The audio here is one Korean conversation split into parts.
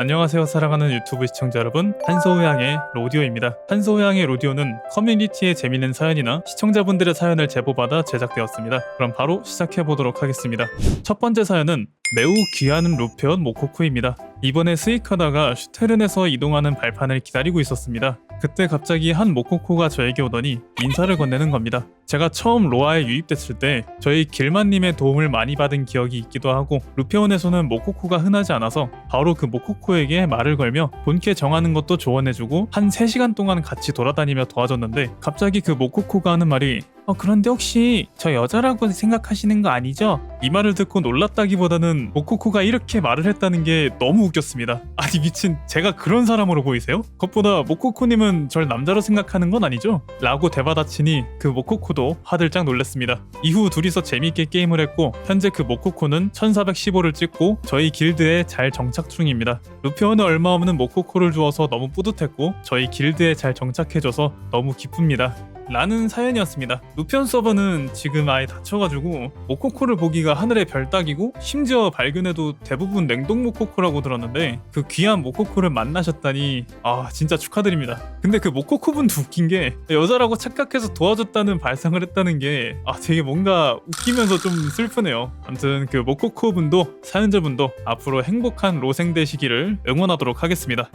안녕하세요. 사랑하는 유튜브 시청자 여러분 한소우양의 로디오입니다. 한소우양의 로디오는 커뮤니티의 재밌는 사연이나 시청자분들의 사연을 제보받아 제작되었습니다. 그럼 바로 시작해보도록 하겠습니다. 첫 번째 사연은 매우 귀한 루페온 모코쿠입니다. 이번에 스이카다가 슈테른에서 이동하는 발판을 기다리고 있었습니다 그때 갑자기 한 모코코가 저에게 오더니 인사를 건네는 겁니다 제가 처음 로아에 유입됐을 때 저희 길만님의 도움을 많이 받은 기억이 있기도 하고 루페온에서는 모코코가 흔하지 않아서 바로 그 모코코에게 말을 걸며 본캐 정하는 것도 조언해주고 한 3시간 동안 같이 돌아다니며 도와줬는데 갑자기 그 모코코가 하는 말이 어 그런데 혹시 저 여자라고 생각하시는 거 아니죠? 이 말을 듣고 놀랐다기보다는 모코코가 이렇게 말을 했다는 게 너무 웃겼습니다. 아니 미친 제가 그런 사람으로 보이세요? 그것보다 모코코님은 절 남자로 생각하는 건 아니죠? 라고 대받아치니 그 모코코도 화들짝 놀랐습니다. 이후 둘이서 재밌게 게임을 했고 현재 그 모코코는 1415를 찍고 저희 길드에 잘 정착 중입니다. 루피온은 얼마 없는 모코코를 주어서 너무 뿌듯했고 저희 길드에 잘 정착해줘서 너무 기쁩니다. 라는 사연이었습니다. 루피언 서버는 지금 아예 닫혀가지고 모코코를 보기가 하늘의 별 따기고 심지어 발견해도 대부분 냉동 모코코라고 들었는데 그 귀한 모코코를 만나셨다니 아 진짜 축하드립니다. 근데 그 모코코분도 웃긴 게 여자라고 착각해서 도와줬다는 발상을 했다는 게 아 되게 뭔가 웃기면서 좀 슬프네요. 아무튼 그 모코코분도 사연자분도 앞으로 행복한 로생 되시기를 응원하도록 하겠습니다.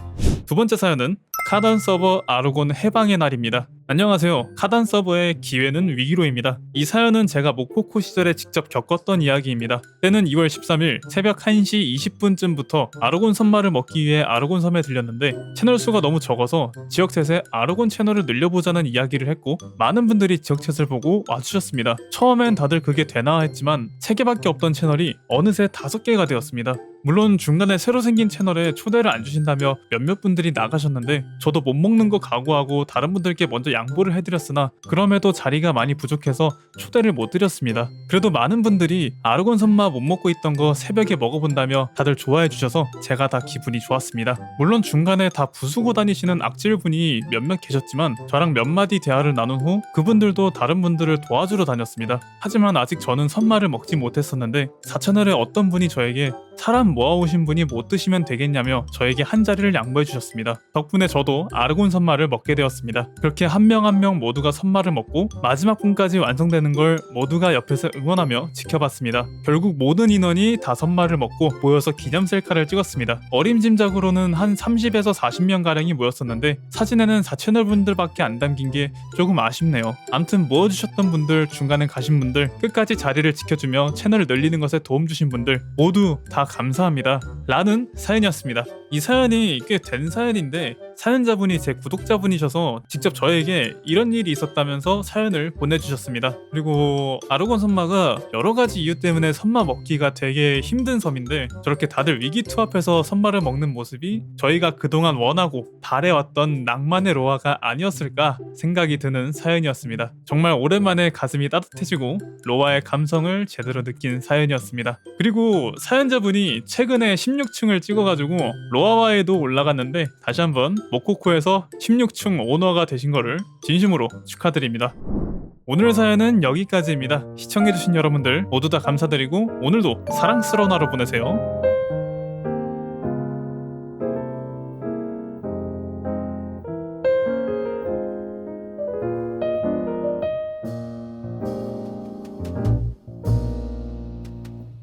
두 번째 사연은 카단 서버 아르곤 해방의 날입니다. 안녕하세요. 카단 서버의 기회는 위기로입니다. 이 사연은 제가 모코코 시절에 직접 겪었던 이야기입니다. 때는 2월 13일 새벽 1시 20분쯤부터 아르곤 선마를 먹기 위해 아르곤 섬에 들렸는데 채널 수가 너무 적어서 지역 챗에 아르곤 채널을 늘려보자는 이야기를 했고 많은 분들이 지역 챗을 보고 와주셨습니다. 처음엔 다들 그게 되나 했지만 3개밖에 없던 채널이 어느새 5개가 되었습니다. 물론 중간에 새로 생긴 채널에 초대를 안 주신다며 몇몇 분들이 나가셨는데 저도 못 먹는 거 각오하고 다른 분들께 먼저 양보를 해드렸으나 그럼에도 자리가 많이 부족해서 초대를 못 드렸습니다. 그래도 많은 분들이 아르곤 선마 못 먹고 있던 거 새벽에 먹어본다며 다들 좋아해 주셔서 제가 다 기분이 좋았습니다. 물론 중간에 다 부수고 다니시는 악질분이 몇몇 계셨지만 저랑 몇 마디 대화를 나눈 후 그분들도 다른 분들을 도와주러 다녔습니다. 하지만 아직 저는 선마를 먹지 못했었는데 4채널에 어떤 분이 저에게 사람 모아오신 분이 못 드시면 되겠냐며 저에게 한 자리를 양보해 주셨습니다. 덕분에 저도 아르곤 선마를 먹게 되었습니다. 그렇게 한 명 한 명 모두가 선마를 먹고 마지막 분까지 완성되는 걸 모두가 옆에서 응원하며 지켜봤습니다. 결국 모든 인원이 다 선마를 먹고 모여서 기념 셀카를 찍었습니다. 어림짐작으로는 한 30에서 40명 가량이 모였었는데 사진에는 4채널 분들밖에 안 담긴 게 조금 아쉽네요. 암튼 모아주셨던 분들, 중간에 가신 분들, 끝까지 자리를 지켜주며 채널을 늘리는 것에 도움 주신 분들 모두 다 감사합니다. 라는 사연이었습니다. 이 사연이 꽤 된 사연인데 사연자분이 제 구독자분이셔서 직접 저에게 이런 일이 있었다면서 사연을 보내주셨습니다. 그리고 아르곤 선마가 여러 가지 이유 때문에 선마 먹기가 되게 힘든 섬인데 저렇게 다들 위기투합해서 선마를 먹는 모습이 저희가 그동안 원하고 바래왔던 낭만의 로아가 아니었을까 생각이 드는 사연이었습니다. 정말 오랜만에 가슴이 따뜻해지고 로아의 감성을 제대로 느낀 사연이었습니다. 그리고 사연자분이 최근에 16층을 찍어가지고 로아와에도 올라갔는데 다시 한번 모코코에서 16층 오너가 되신 거를 진심으로 축하드립니다. 오늘 사연은 여기까지입니다. 시청해주신 여러분들 모두 다 감사드리고 오늘도 사랑스러운 하루 보내세요.